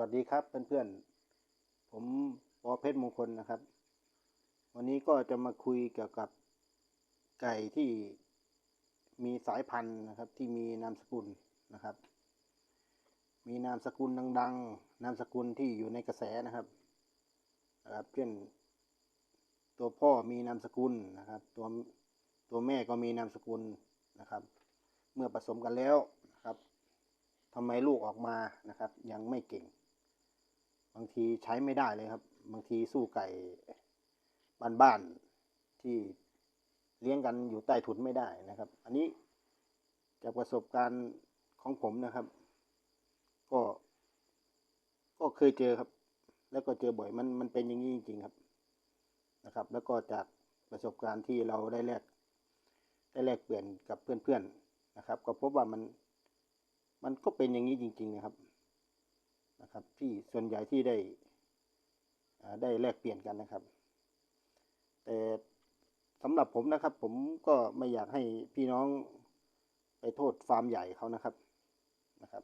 วัสดีครับเพื่อนๆ ผมปอเพชรมงคลนะครับ วันนี้ก็จะมาคุยเกี่ยวกับไก่ที่มีสายพันธุ์นะครับ ที่มีนามสกุลนะครับ มีนามสกุลดัง ๆ นามสกุลที่อยู่ในกระแสนะครับนะครับเช่นตัวพ่อมีนามสกุลนะครับ ตัวตัวแม่ก็มีนามสกุลนะครับ เมื่อผสมกันแล้วนะครับทำไมลูกออกมานะครับ ยังไม่เก่ง บางทีใช้ไม่ได้เลยครับ บางทีสู้ไก่บ้านๆที่เลี้ยงกันอยู่ใต้ถุนไม่ได้นะครับ อันนี้จากประสบการณ์ของผมนะครับ ก็ ก็เคยเจอครับ แล้วก็เจอบ่อยมันมันเป็นอย่างนี้จริง ๆครับนะครับ แล้วก็จากประสบการณ์ที่เราได้แลกได้แลกเปลี่ยนกับเพื่อนๆนะครับ ก็พบว่ามันมันก็เป็นอย่างนี้จริง ๆ นะครับ นะครับ ที่ส่วนใหญ่ที่ได้ได้แลกเปลี่ยนกันนะครับ แต่สำหรับผมนะครับ ผมก็ไม่อยากให้พี่น้องไปโทษฟาร์มใหญ่เขานะครับนะครับ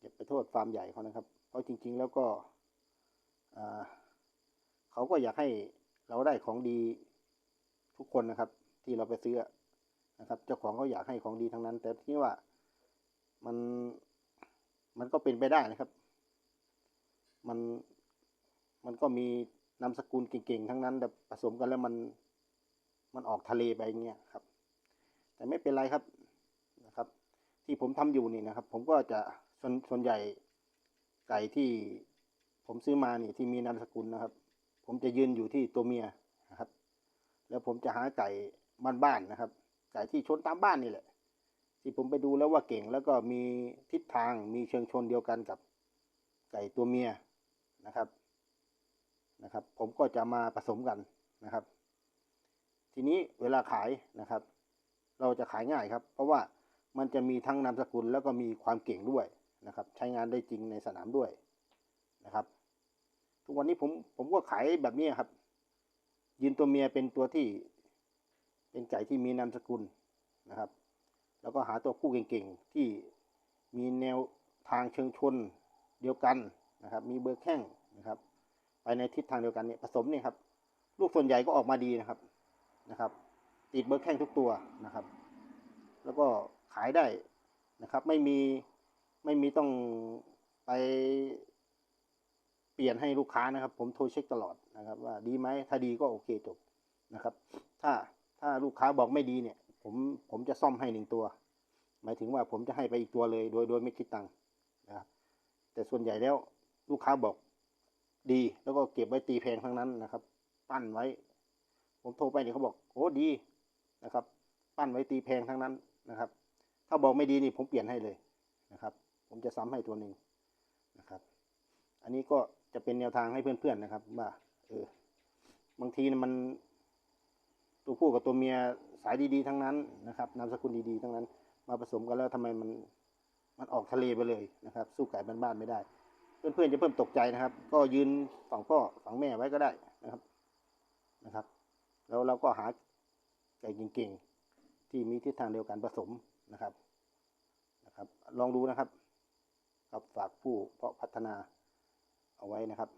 อย่าไปโทษฟาร์มใหญ่เขานะครับ เพราะจริง ๆ แล้วก็อ่าเขาก็อยากให้เราได้ของดีทุกคนนะครับ ที่เราไปซื้อนะครับ เจ้าของเขาอยากให้ของดีทั้งนั้น แต่ที่ว่ามันมันก็เป็นไปได้นะครับ มันมันก็มีนามสกุลเก่งๆ ทั้งนั้น แต่ผสมกันแล้วมันมันออกทะเลไปอย่างเงี้ยครับ แต่ไม่เป็นไรครับนะครับ ที่ผมทำอยู่นี่นะครับ ผมก็จะส่วนส่วนใหญ่ไก่ที่ผมซื้อมานี่ที่มีนามสกุลนะครับ ผมจะยืนอยู่ที่ตัวเมียนะครับ แล้วผมจะหาไก่บ้านๆนะครับ ไก่ที่ชนตามบ้านนี่แหละ ที่ผมไปดูแล้วว่าเก่งแล้วก็มีทิศทางมีเชิงชนเดียวกันกับไก่ตัวเมีย นะครับนะครับ ผมก็จะมาผสมกันนะครับ ทีนี้เวลาขายนะครับ เราจะขายง่ายครับ เพราะว่ามันจะมีทั้งนามสกุลแล้วก็มีความเก่งด้วยนะครับ ใช้งานได้จริงในสนามด้วยนะครับ ทุกวันนี้ผมผมก็ขายแบบนี้ครับยืนตัวเมียเป็นตัวที่เป็นไก่ที่มีนามสกุลนะครับ แล้วก็หาตัวผู้เก่งๆที่มีแนวทางเชิงชนเดียวกัน นะครับ มีเบอร์แข้งนะครับ ไปในทิศทางเดียวกันเนี่ยผสมเนี่ยครับ ลูกส่วนใหญ่ก็ออกมาดีนะครับนะครับ ติดเบอร์แข้งทุกตัวนะครับ แล้วก็ขายได้นะครับ ไม่มีไม่มีต้องไปเปลี่ยนให้ลูกค้านะครับ ผมโทรเช็คตลอดนะครับ ว่าดีไหมถ้าดีก็โอเคจบนะครับ ถ้าถ้าลูกค้าบอกไม่ดีเนี่ย ผมผมจะซ่อมให้หนึ่งตัว หมายถึงว่าผมจะให้ไปอีกตัวเลย โดยโดยไม่คิดตังค์นะครับแต่ส่วนใหญ่แล้ว ลูกค้าบอกดี แล้วก็เก็บไว้ตีแพงทั้งนั้นนะครับ ปั้นไว้ ผมโทรไปเนี่ยเขาบอกโอ้ดีนะครับ ปั้นไว้ตีแพงทั้งนั้นนะครับ ถ้าบอกไม่ดีนี่ผมเปลี่ยนให้เลยนะครับ ผมจะซ้ำให้ตัวหนึ่งนะครับ อันนี้ก็จะเป็นแนวทางให้เพื่อนๆนะครับว่าเออบางทีมันตัวผู้กับตัวเมียสายดีๆทั้งนั้นนะครับนามสกุลดีๆทั้งนั้น มาผสมกันแล้วทำไมมันมันออกทะเลไปเลยนะครับ สู้ไก่บ้านๆไม่ได้ เพื่อนๆจะเพิ่มตกใจนะครับ ก็ยืนฝั่งพ่อฝั่งแม่ไว้ก็ได้นะครับนะครับ แล้วเราก็หาไก่เก่งๆที่มีทิศทางเดียวกันผสมนะครับนะครับ ลองดูนะครับกับฝากผู้เพาะพัฒนาเอาไว้นะครับ